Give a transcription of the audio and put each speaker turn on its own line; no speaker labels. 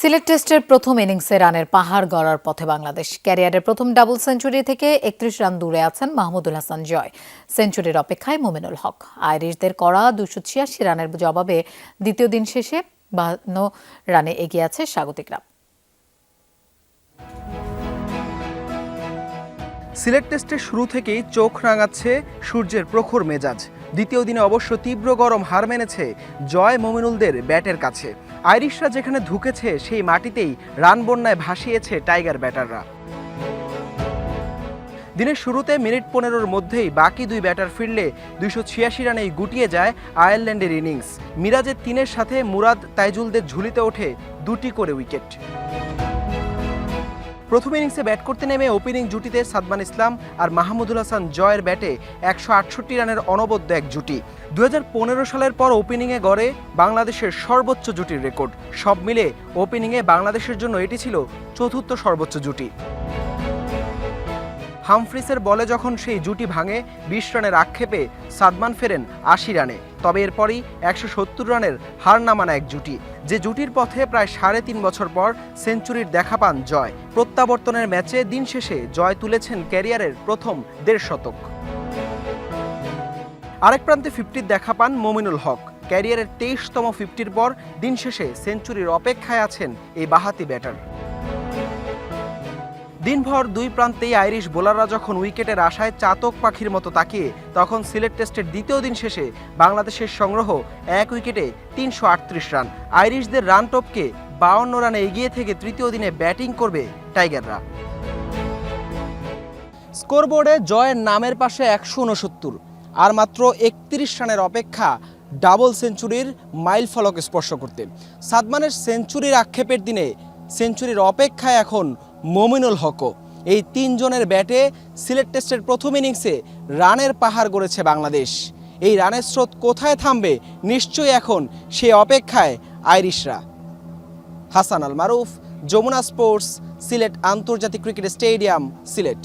সিলেট টেস্টের প্রথম ইনিংসে রানের পাহাড় গড়ার পথে বাংলাদেশ। ক্যারিয়ারের প্রথম ডাবল সেঞ্চুরি থেকে একত্রিশ রান দূরে আছেন মাহমুদুল হাসান জয়। সেঞ্চুরির অপেক্ষায় মোমিনুল হক। আইরিশদের করা দুশো ছিয়াশি রানের জবাবে দ্বিতীয় দিন শেষে বাহান্ন রানে এগিয়ে আছে স্বাগতিকরা।
সিলেট টেস্টের শুরু থেকেই চোখ রাঙাচ্ছে সূর্যের প্রখর মেজাজ। দ্বিতীয় দিনে অবশ্য তীব্র গরম হার মেনেছে জয় মমিনুলদের ব্যাটের কাছে। আইরিশরা যেখানে ধুকেছে, সেই মাটিতেই রান বন্যায় ভাসিয়েছে টাইগার ব্যাটাররা। দিনের শুরুতে মিনিট পনেরোর মধ্যেই বাকি দুই ব্যাটার ফিরলে দুইশো ছিয়াশি রানেই গুটিয়ে যায় আয়ারল্যান্ডের ইনিংস। মিরাজের তিনের সাথে মুরাদ তাইজুলদের ঝুলিতে ওঠে দুটি করে উইকেট। প্রথম ইনিংসে ব্যাট করতে নেমে ওপেনিং জুটিতে সাদমান ইসলাম আর মাহমুদুল হাসান জয়ের ব্যাটে একশো আটষট্টি রানের অনবদ্য এক জুটি। দু হাজার পনেরো সালের পর ওপেনিংয়ে গড়ে বাংলাদেশের সর্বোচ্চ জুটির রেকর্ড। সব মিলে ওপেনিংয়ে বাংলাদেশের জন্য এটি ছিল চতুর্থ সর্বোচ্চ জুটি। হামফ্রিসের বলে যখন সেই জুটি ভাঙে, বিশ রানের আক্ষেপে সাদমান ফেরেন আশি রানে। তবে এরপরই একশো সত্তর রানের হার নামানা এক জুটি। যে জুটির পথে প্রায় সাড়ে তিন বছর পর সেঞ্চুরির দেখা পান জয়। প্রত্যাবর্তনের ম্যাচে দিন শেষে জয় তুলেছেন ক্যারিয়ারের প্রথম দেড় শতক। আরেক প্রান্তে ফিফটির দেখা পান মমিনুল হক। ক্যারিয়ারের তেইশতম ফিফটির পর দিন শেষে সেঞ্চুরির অপেক্ষায় আছেন এই বাহাতি ব্যাটার। দিনভর দুই প্রান্তেই আইরিশ বোলাররা যখন উইকেটের আশায় চাতক পাখির মতো তাকিয়ে, তখন সিলেট টেস্টের দ্বিতীয় দিন শেষে বাংলাদেশের সংগ্রহ এক উইকেটে তিনশো আটত্রিশ রান। আইরিশদের রান টপকে বাউন্ন রানে এগিয়ে থেকে তৃতীয় দিনে ব্যাটিং করবে টাইগাররা। স্কোরবোর্ডে জয়ের নামের পাশে একশো উনসত্তর। আর মাত্র একত্রিশ রানের অপেক্ষা ডাবল সেঞ্চুরির মাইল ফলক স্পর্শ করতে। সাদমানের সেঞ্চুরির আক্ষেপের দিনে সেঞ্চুরির অপেক্ষায় এখন মমিনুল হকও। এই তিনজনের ব্যাটে সিলেট টেস্টের প্রথম ইনিংসে রানের পাহাড় গড়েছে বাংলাদেশ। এই রানের স্রোত কোথায় থামবে নিশ্চয়ই এখন সে অপেক্ষায় আইরিশরা। হাসান আল মারুফ, যমুনা স্পোর্টস, সিলেট আন্তর্জাতিক ক্রিকেট স্টেডিয়াম, সিলেট।